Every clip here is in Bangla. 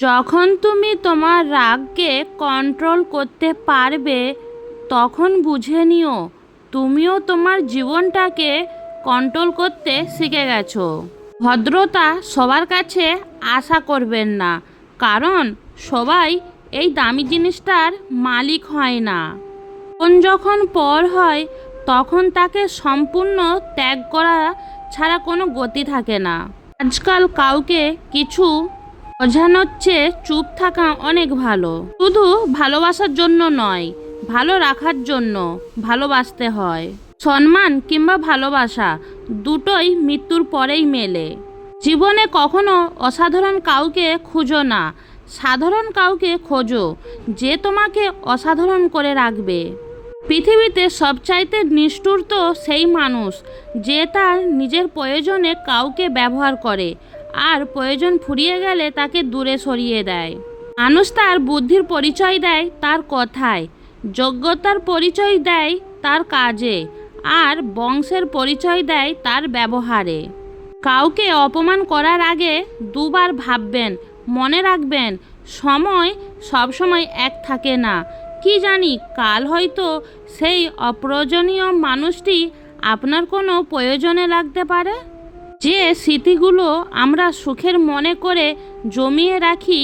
যখন তুমি তোমার রাগকে কন্ট্রোল করতে পারবে, তখন বুঝে নিও, তুমিও তোমার জীবনটাকে কন্ট্রোল করতে শিখে গেছো। ভদ্রতা সবার কাছে আশা করবেন না, কারণ সবাই এই দামি জিনিসটার মালিক হয় না। কোন যখন পর হয়, তখন তাকে সম্পূর্ণ ত্যাগ করা ছাড়া কোনো গতি থাকে না। আজকাল কাউকে কিছু বোঝানোর চেয়ে চুপ থাকা অনেক ভালো। শুধু ভালোবাসার জন্য নয়, ভালো রাখার জন্য ভালোবাসতে হয়। সম্মান কিংবা ভালোবাসা দুটোই মৃত্যুর পরেই মেলে। জীবনে কখনো অসাধারণ কাউকে খুঁজো না, সাধারণ কাউকে খোঁজো যে তোমাকে অসাধারণ করে রাখবে। পৃথিবীতে সবচাইতে নিষ্ঠুর তো সেই মানুষ যে তার নিজের প্রয়োজনে কাউকে ব্যবহার করে আর প্রয়োজন ফুরিয়ে গেলে তাকে দূরে সরিয়ে দেয়। মানুষ তার বুদ্ধির পরিচয় দেয় তার কথায়, যোগ্যতার পরিচয় দেয় তার কাজে, আর বংশের পরিচয় দেয় তার ব্যবহারে। কাউকে অপমান করার আগে দুবার ভাববেন, মনে রাখবেন, সময় সবসময় এক থাকে না। কি জানি, কাল হয়তো সেই অপ্রয়োজনীয় মানুষটি আপনার কোনো প্রয়োজনে লাগতে পারে? যে স্মৃতিগুলো আমরা সুখের মনে করে জমিয়ে রাখি,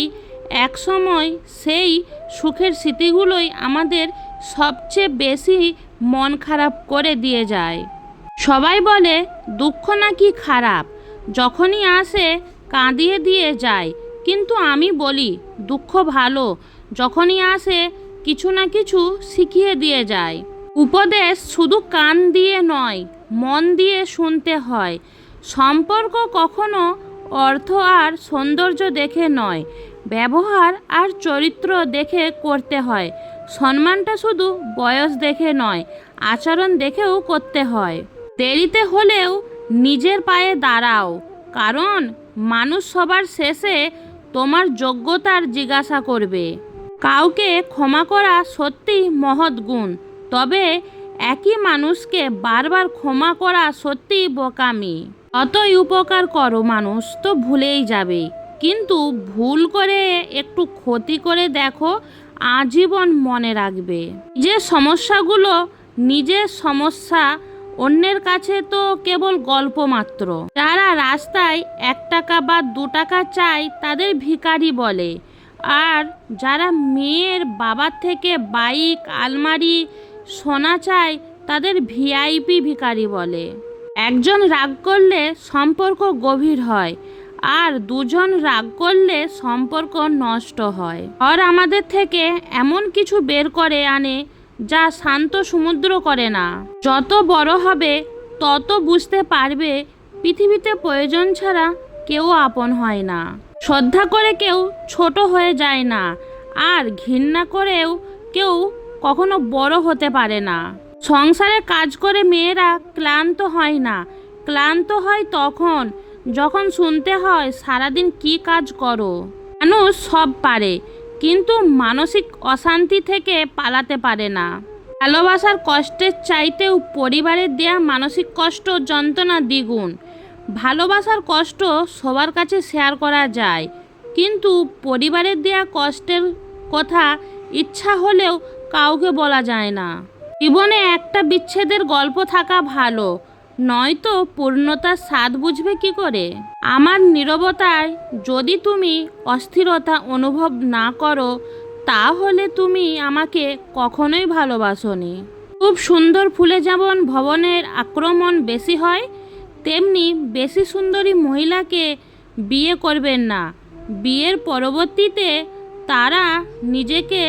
একসময় সেই সুখের স্মৃতিগুলোই আমাদের সবচেয়ে বেশি মন খারাপ করে দিয়ে যায়। সবাই বলে, দুঃখ নাকি খারাপ? যখনই আসে, কাঁদিয়ে দিয়ে যায়। কিন্তু আমি বলি, দুঃখ ভালো। যখনই আসে, কিছু না কিছু শিখিয়ে দিয়ে যায়। উপদেশ শুধু কান দিয়ে নয়, মন দিয়ে শুনতে হয়। সম্পর্ক কখনো অর্থ আর সৌন্দর্য দেখে নয়, ব্যবহার আর চরিত্র দেখে করতে হয়। সম্মানটা শুধু বয়স দেখে নয়, আচরণ দেখেও করতে হয়। দেরিতে হলেও নিজের পায়ে দাঁড়াও, কারণ মানুষ সবার শেষে তোমার যোগ্যতার জিজ্ঞাসা করবে। কাউকে ক্ষমা করা সত্যি মহৎ গুণ, তবে একই মানুষকে বারবার ক্ষমা করা সত্যিই বোকামি। অতই উপকার করো মানুষ, তো ভুলেই যাবে। কিন্তু ভুল করে একটু ক্ষতি করে দেখো, আজীবন মনে রাখবে। যে সমস্যাগুলো নিজের সমস্যা, অন্যের কাছে তো কেবল গল্প মাত্র। যারা রাস্তায় এক টাকা বা দু টাকা চায়, তাদের ভিখারি বলে। আর যারা মেয়ের বাবার থেকে বাইক, আলমারি, সোনা চায়, তাদের ভিআইপি ভিখারি বলে। একজন রাগ করলে সম্পর্ক গভীর হয়, আর দুজন রাগ করলে সম্পর্ক নষ্ট হয়। আর আমাদের থেকে এমন কিছু বের করে আনে যা শান্ত সমুদ্র করে না। যত বড় হবে, তত বুঝতে পারবে পৃথিবীতে প্রয়োজন ছাড়া কেউ আপন হয় না। শ্রদ্ধা করে কেউ ছোট হয়ে যায় না, আর ঘৃণা করেও কেউ কখনো বড় হতে পারে না। সংসারে কাজ করে মেয়েরা ক্লান্ত হয় না। ক্লান্ত হয় তখন, যখন শুনতে হয় সারাদিন কি কাজ করো। মানুষ সব পারে, কিন্তু মানসিক অশান্তি থেকে পালাতে পারে না। ভালোবাসার কষ্টের চাইতেও পরিবারের দেয়া মানসিক কষ্ট যন্ত্রণা দ্বিগুণ। ভালোবাসার কষ্ট সবার কাছে শেয়ার করা যায়, কিন্তু পরিবারের দেয়া কষ্টের কথা ইচ্ছা হলেও কাউকে বলা যায় না। জীবনে একটা বিচ্ছেদের গল্প থাকা ভালো, নয়তো পূর্ণতার স্বাদ বুঝবে কি করে? আমার নীরবতায় যদি তুমি অস্থিরতা অনুভব না করো, তাহলে তুমি আমাকে কখনোই ভালোবাসোনি। খুব সুন্দর ফুলে যেমন ভবনের আক্রমণ বেশি হয়, তেমনি বেশি সুন্দরী মহিলাকে বিয়ে করবেন না। বিয়ের পরবর্তীতে তারা নিজেকে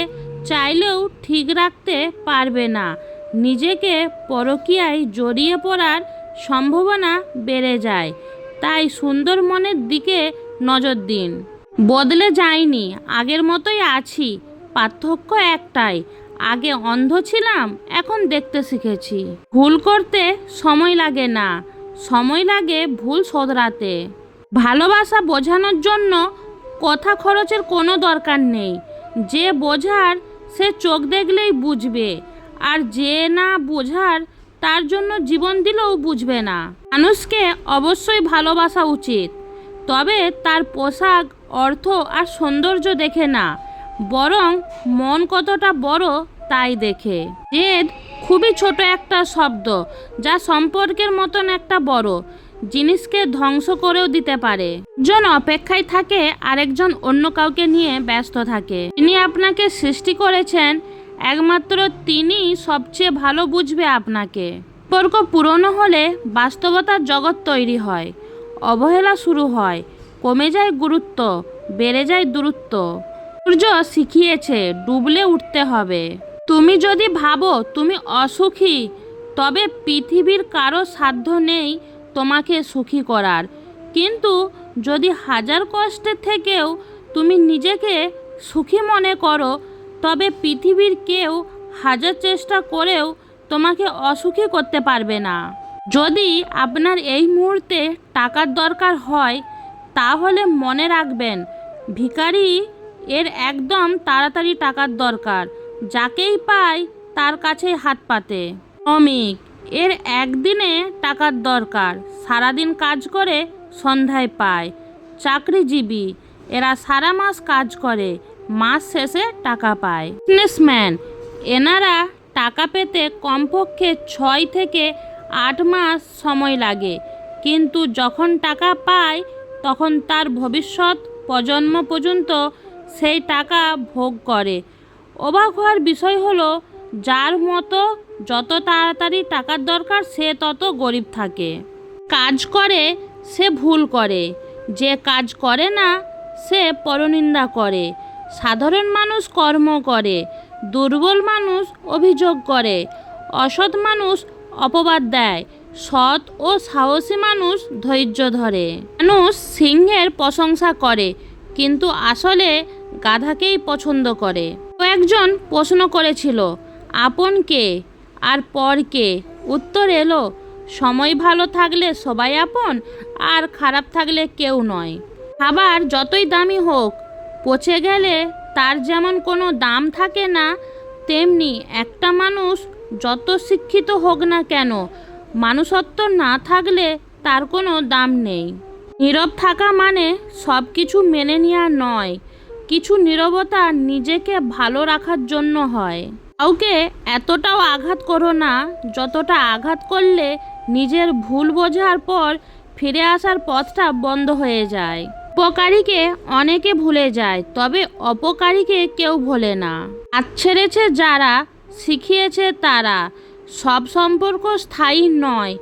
চাইলেও ঠিক রাখতে পারবে না। নিজেকে পরকীয়ায় জড়িয়ে পড়ার সম্ভাবনা বেড়ে যায়। তাই সুন্দর মনের দিকে নজর দিন। বদলে যায়নি আগের মতোই আছি, পার্থক্য একটাই। আগে অন্ধ ছিলাম, এখন দেখতে শিখেছি। ভুল করতে সময় লাগে না, সময় লাগে ভুল শোধরাতে। ভালোবাসা বোঝানোর জন্য কথা খরচের কোনো দরকার নেই। যে বোঝার সে চোখ দেখলেই বুঝবে। আর যে না বোঝার, তার জন্য জীবন দিলেও বুঝবে না। মানুষকে অবশ্যই ভালোবাসা উচিত। তবে তার পোশাক, অর্থ আর সৌন্দর্য দেখে না, বরং মন কতটা বড় তাই দেখে। জেদ খুবই ছোট একটা শব্দ, যা সম্পর্কের মতন একটা বড়। জিনিসকে ধ্বংস করেও দিতে পারে। জন অপেক্ষায় থাকে, আরেকজন অন্য কাউকে নিয়ে ব্যস্ত থাকে। তিনি আপনাকে সৃষ্টি করেছেন, একমাত্র তিনি সবচেয়ে ভালো বুঝবে আপনাকে। সম্পর্ক পুরনো হলে বাস্তবতার জগৎ তৈরি হয়, অবহেলা শুরু হয়, কমে যায় গুরুত্ব, বেড়ে যায় দূরত্ব। সূর্য শিখিয়েছে, ডুবলে উঠতে হবে। তুমি যদি ভাবো তুমি অসুখী, তবে পৃথিবীর কারও সাধ্য নেই তোমাকে সুখী করার। কিন্তু যদি হাজার কষ্টের থেকেও তুমি নিজেকে সুখী মনে করো, তবে পৃথিবীর কেউ হাজার চেষ্টা করেও তোমাকে অসুখী করতে পারবে না। যদি আপনার এই মুহূর্তে টাকার দরকার হয়, তাহলে মনে রাখবেন, ভিখারি এর একদম তাড়াতাড়ি টাকার দরকার, যাকেই পায় তার কাছেই হাত পাতে। শ্রমিক এর একদিনে টাকার দরকার। সারাদিন কাজ করে সন্ধ্যায় পায়। চাকরিজীবী, এরা সারা মাস কাজ করে, মাস শেষে টাকা পায়। বিজনেসম্যান এনারা টাকা পেতে কমপক্ষে ছয় থেকে আট মাস সময় লাগে। কিন্তু যখন টাকা পায়, তখন তার ভবিষ্যৎ প্রজন্ম পর্যন্ত সেই টাকা ভোগ করে। অবাক হওয়ার বিষয় হলো যার মতো যত তাড়াতাড়ি টাকার দরকার, সে তত গরিব থাকে। কাজ করে, সে ভুল করে। যে কাজ করে না, সে পরনিন্দা করে। সাধারণ মানুষ কর্ম করে, দুর্বল মানুষ অভিযোগ করে, অসৎ মানুষ অপবাদ দেয়, সৎ ও সাহসী মানুষ ধৈর্য ধরে। মানুষ সিংহের প্রশংসা করে, কিন্তু আসলে গাধাকেই পছন্দ করে। কয়েকজন প্রশ্ন করেছিল আপন কে আর পর কে? উত্তর এলো, সময় ভালো থাকলে সবাই আপন, আর খারাপ থাকলে কেউ নয়। খাবার যতই দামি হোক, পচে গেলে তার যেমন কোনো দাম থাকে না, তেমনি একটা মানুষ যত শিক্ষিত হোক না কেন, মানুষত্ব না থাকলে তার কোনো দাম নেই। নীরব থাকা মানে সব কিছু মেনে নেওয়া নয়, কিছু নীরবতা নিজেকে ভালো রাখার জন্য হয়। কাউকে এতটাও আঘাত করো না, যতটা আঘাত করলে নিজের ভুল বোঝার পর ফিরে আসার পথটা বন্ধ হয়ে যায়। উপকারীকে অনেকে ভুলে যায়, তবে অপকারীকে কেউ ভোলে না। হাত ছেড়েছে যারা, শিখিয়েছে তারা। সব সম্পর্ক স্থায়ী নয়,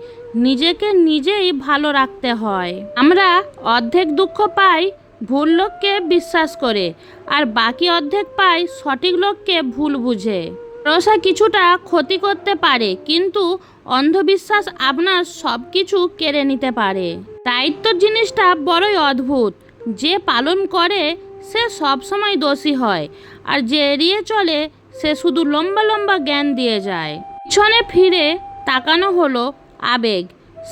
নিজেকে নিজেই ভালো রাখতে হয়। আমরা অর্ধেক দুঃখ পাই, ভুল লোককে বিশ্বাস করে, আর বাকি অর্ধেক পাই সঠিক লোককে ভুল বুঝে। ভরসা কিছুটা ক্ষতি করতে পারে, কিন্তু অন্ধবিশ্বাস আপনার সব কিছু কেড়ে নিতে পারে। দায়িত্ব জিনিসটা বড়ই অদ্ভুত। যে পালন করে, সে সবসময় দোষী হয়, আর যে এড়িয়ে চলে, সে শুধু লম্বা লম্বা জ্ঞান দিয়ে যায়। পিছনে ফিরে তাকানো হলো আবেগ।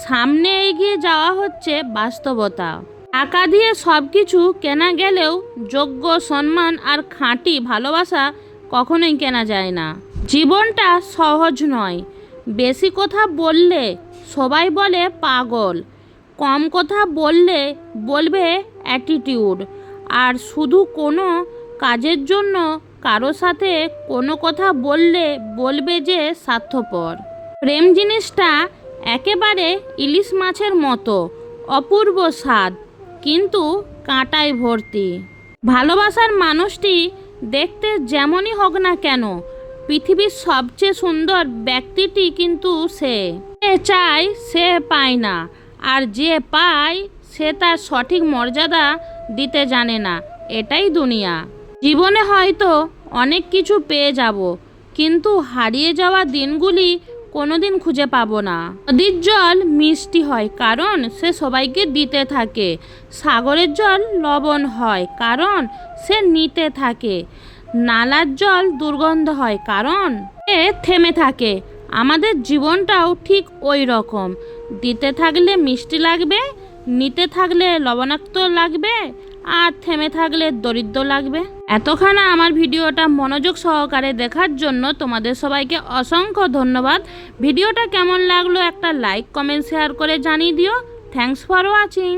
সামনে এগিয়ে যাওয়া হচ্ছে বাস্তবতা। টাকা দিয়ে সব কিছু কেনা গেলেও যোগ্য সম্মান আর খাঁটি ভালোবাসা কখনোই কেনা যায় না। জীবনটা সহজ নয়। বেশি কথা বললে সবাই বলে পাগল। কম কথা বললে বলবে অ্যাটিটিউড আর শুধু কোনো কাজের জন্য কারও সাথে কোনো কথা বললে বলবে যে স্বার্থপর। প্রেম জিনিসটা একেবারে ইলিশ মাছের মতো, অপূর্ব স্বাদ, কিন্তু কাঁটায় ভর্তি। ভালোবাসার মানুষটি দেখতে যেমনই হোক না কেন, পৃথিবীর সবচেয়ে সুন্দর ব্যক্তিটি কিন্তু সে। চায় সে পায় না, আর যে পায় সে তার সঠিক মর্যাদা দিতে জানে না, এটাই দুনিয়া। জীবনে হয়তো অনেক কিছু পেয়ে যাব, কিন্তু হারিয়ে যাওয়া দিনগুলি কোনোদিন খুঁজে পাবো না। নদীর জল মিষ্টি হয়, কারণ সে সবাইকে দিতে থাকে। সাগরের জল লবণ হয়, কারণ সে নিতে থাকে। নালার জল দুর্গন্ধ হয়, কারণ এ থেমে থাকে। আমাদের জীবনটাও ঠিক ওই রকম। দিতে থাকলে মিষ্টি লাগবে, নিতে থাকলে লবণাক্ত লাগবে, আর থেমে থাকলে দরিদ্র লাগবে। এতখানা আমার ভিডিওটা মনোযোগ সহকারে দেখার জন্য তোমাদের সবাইকে অসংখ্য ধন্যবাদ। ভিডিওটা কেমন লাগল একটা লাইক কমেন্ট শেয়ার করে জানিয়ে দিও। Thanks for watching